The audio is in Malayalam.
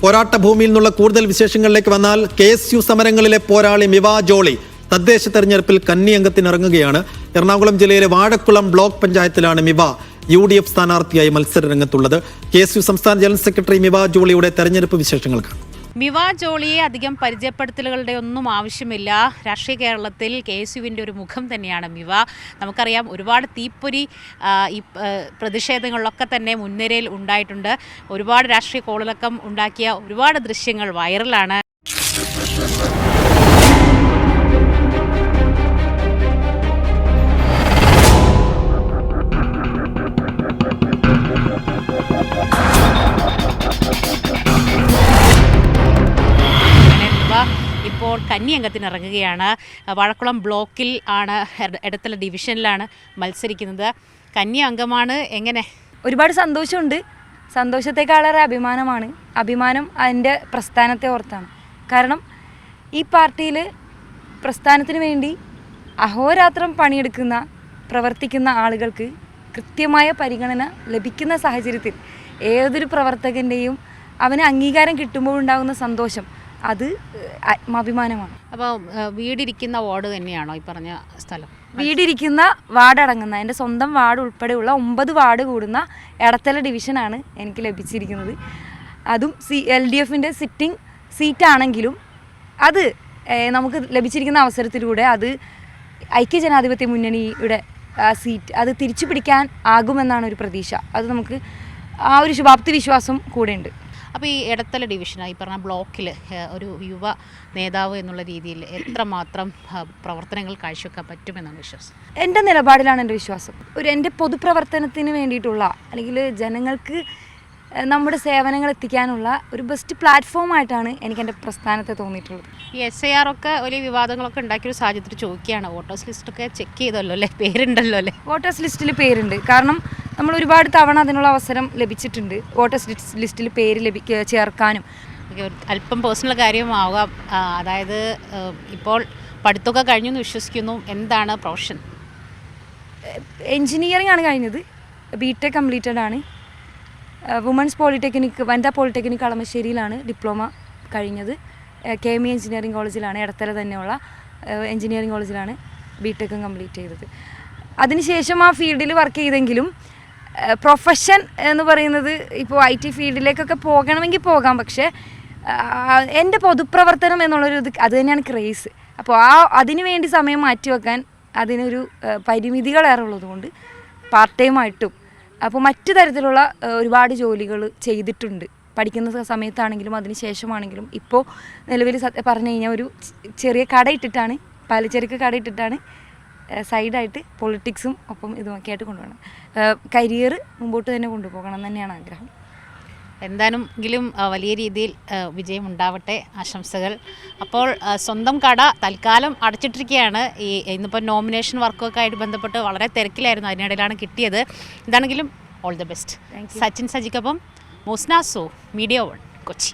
പോരാട്ട ഭൂമിയിൽ നിന്നുള്ള കൂടുതൽ വിശേഷങ്ങളിലേക്ക് വന്നാൽ കെ എസ് യു സമരങ്ങളിലെ പോരാളി മിവാ ജോളി തദ്ദേശ തെരഞ്ഞെടുപ്പിൽ കന്നി അംഗത്തിനിറങ്ങുകയാണ് എറണാകുളം ജില്ലയിലെ വാഴക്കുളം ബ്ലോക്ക് പഞ്ചായത്തിലാണ് മിവ യു ഡി എഫ് സ്ഥാനാർത്ഥിയായി മത്സര രംഗത്തുള്ളത്. കെ എസ് യു സംസ്ഥാന ജനറൽ സെക്രട്ടറി മിവ ജോളിയുടെ തെരഞ്ഞെടുപ്പ് വിശേഷങ്ങൾക്ക് മിവ ജോളിയെ അധികം പരിചയപ്പെടുത്തലുകളുടെ ഒന്നും ആവശ്യമില്ല. രാഷ്ട്രീയ കേരളത്തിൽ കെ എസ് യുവിന്റെ ഒരു മുഖം തന്നെയാണ് മിവ. നമുക്കറിയാം ഒരുപാട് തീപ്പൊരി ഈ പ്രതിഷേധങ്ങളിലൊക്കെ തന്നെ മുൻനിരയിൽ ഉണ്ടായിട്ടുണ്ട്. ഒരുപാട് രാഷ്ട്രീയ കോളിളക്കം ഉണ്ടാക്കിയ ഒരുപാട് ദൃശ്യങ്ങൾ വൈറലാണ്. ഇപ്പോൾ കന്നിയംഗത്തിന് ഇറങ്ങുകയാണ് വാഴക്കുളം ബ്ലോക്കിൽ ആണ് ഇടത്തല ഡിവിഷനിലാണ് മത്സരിക്കുന്നത്. കന്നി അംഗമാണ് എങ്ങനെ? ഒരുപാട് സന്തോഷമുണ്ട്. സന്തോഷത്തെക്കാളേറെ അഭിമാനമാണ്. അഭിമാനം അതിന്റെ പ്രസ്ഥാനത്തെ ഓർത്താണ്. കാരണം ഈ പാർട്ടിയിൽ പ്രസ്ഥാനത്തിന് വേണ്ടി അഹോരാത്രം പണിയെടുക്കുന്ന പ്രവർത്തിക്കുന്ന ആളുകൾക്ക് കൃത്യമായ പരിഗണന ലഭിക്കുന്ന സാഹചര്യത്തിൽ ഏതൊരു പ്രവർത്തകന്റെയും അവന് അംഗീകാരം കിട്ടുമ്പോൾ ഉണ്ടാകുന്ന സന്തോഷം അത് ആത്മാഭിമാനമാണ് അപ്പോൾ വീടിരിക്കുന്ന വാർഡ് തന്നെയാണോ ഈ പറഞ്ഞ സ്ഥലം? വീടിരിക്കുന്ന വാർഡ് അടങ്ങുന്ന എന്റെ സ്വന്തം വാർഡ് ഉൾപ്പെടെയുള്ള ഒമ്പത് വാർഡ് കൂടുന്ന എടത്തല ഡിവിഷനാണ് എനിക്ക് ലഭിച്ചിരിക്കുന്നത്. അതും സി എൽ ഡി എഫിന്റെ സിറ്റിംഗ് സീറ്റാണെങ്കിലും അത് നമുക്ക് ലഭിച്ചിരിക്കുന്ന അവസരത്തിലൂടെ അത് ഐക്യജനാധിപത്യ മുന്നണിയുടെ സീറ്റ് അത് തിരിച്ചു പിടിക്കാൻ ആകുമെന്നാണ് ഒരു പ്രതീക്ഷ. അത് നമുക്ക് ആ ഒരു ശുഭാപ്തി വിശ്വാസം കൂടെയുണ്ട്. അപ്പോൾ ഈ ഇടത്തല ഡിവിഷൻ ഈ പറഞ്ഞ ബ്ലോക്കിൽ ഒരു യുവ നേതാവ് എന്നുള്ള രീതിയിൽ എത്രമാത്രം പ്രവർത്തനങ്ങൾ കാഴ്ചവെക്കാൻ പറ്റുമെന്നാണ് വിശ്വാസം? എന്റെ നിലപാടിലാണ് എന്റെ വിശ്വാസം. ഒരു എന്റെ പൊതുപ്രവർത്തനത്തിന് വേണ്ടിയിട്ടുള്ള അല്ലെങ്കിൽ ജനങ്ങൾക്ക് നമ്മുടെ സേവനങ്ങൾ എത്തിക്കാനുള്ള ഒരു ബെസ്റ്റ് പ്ലാറ്റ്ഫോം ആയിട്ടാണ് എനിക്ക് എന്റെ പ്രസ്ഥാനത്തെ തോന്നിയിട്ടുള്ളത്. ഈ എസ് ഐ ആർ ഒക്കെ വലിയ വിവാദങ്ങളൊക്കെ ഉണ്ടാക്കിയ ഒരു സാഹചര്യത്തിൽ ചോദിക്കുകയാണ് വോട്ടേഴ്സ് ലിസ്റ്റൊക്കെ ചെക്ക് ചെയ്തല്ലോ അല്ലേ? പേരുണ്ടല്ലോ അല്ലേ? വോട്ടേഴ്സ് ലിസ്റ്റിൽ പേരുണ്ട്. കാരണം നമ്മൾ ഒരുപാട് തവണ അതിനുള്ള അവസരം ലഭിച്ചിട്ടുണ്ട്. വോട്ടേഴ്സ് ലിസ്റ്റ് ലിസ്റ്റിൽ പേര് ലഭിക്ക ചേർക്കാനും. അല്പം പേഴ്സണൽ കാര്യമാവാം. ആ, അതായത് ഇപ്പോൾ പഠിത്തമൊക്കെ കഴിഞ്ഞു എന്ന് വിശ്വസിക്കുന്നു. എന്താണ് പ്രൊഫഷൻ എൻജിനീയറിംഗ് ആണ് കഴിഞ്ഞത്. ബി ടെക് കംപ്ലീറ്റഡ് ആണ് വുമൻസ് പോളിടെക്നിക് വനിതാ പോളിടെക്നിക് കളമശ്ശേരിയിലാണ് ഡിപ്ലോമ കഴിഞ്ഞത്. കെ എം ഇ എഞ്ചിനീയറിംഗ് കോളേജിലാണ് ഇടത്തല തന്നെയുള്ള എഞ്ചിനീയറിംഗ് കോളേജിലാണ് ബി ടെക്കും കംപ്ലീറ്റ് ചെയ്തത്. അതിനുശേഷം ആ ഫീൽഡിൽ വർക്ക് ചെയ്തെങ്കിലും പ്രൊഫഷൻ എന്ന് പറയുന്നത് ഇപ്പോൾ ഐ ടി ഫീൽഡിലേക്കൊക്കെ പോകണമെങ്കിൽ പോകാം. പക്ഷേ എന്റെ പൊതുപ്രവർത്തനം എന്നുള്ളൊരു ഇത് അത് തന്നെയാണ് ക്രേസ് അപ്പോൾ ആ അതിനു വേണ്ടി സമയം മാറ്റിവെക്കാൻ അതിനൊരു ആ, പരിമിതികളേറെ ഉള്ളതുകൊണ്ട് പാർട്ട് ടൈമായിട്ടും അപ്പോൾ മറ്റു തരത്തിലുള്ള ഒരുപാട് ജോലികൾ ചെയ്തിട്ടുണ്ട്. പഠിക്കുന്ന സമയത്താണെങ്കിലും അതിന് ശേഷമാണെങ്കിലും ഇപ്പോൾ നിലവിൽ സത്യം പറഞ്ഞു കഴിഞ്ഞാൽ ഒരു ചെറിയ കട ഇട്ടിട്ടാണ് പലചരക്ക് കട ഇട്ടിട്ടാണ് സൈഡായിട്ട് പൊളിറ്റിക്സും ഒപ്പം ഇതുമൊക്കെ ആയിട്ട് കൊണ്ടുപോകണം. കരിയർ മുമ്പോട്ട് തന്നെ കൊണ്ടുപോകണം എന്ന് തന്നെയാണ് ആഗ്രഹം. എന്താണെങ്കിലും വലിയ രീതിയിൽ വിജയം ഉണ്ടാവട്ടെ ആശംസകൾ. അപ്പോൾ സ്വന്തം കട തൽക്കാലം അടച്ചിട്ടിരിക്കുകയാണ്. ഈ ഇന്നിപ്പോൾ നോമിനേഷൻ വർക്കൊക്കെ ആയിട്ട് ബന്ധപ്പെട്ട് വളരെ തിരക്കിലായിരുന്നു. അതിനിടയിലാണ് കിട്ടിയത്. എന്താണെങ്കിലും ഓൾ ദി ബെസ്റ്റ്. സച്ചിൻ സജിക്കൊപ്പം മുസ്നാസോ മീഡിയ വൺ കൊച്ചി.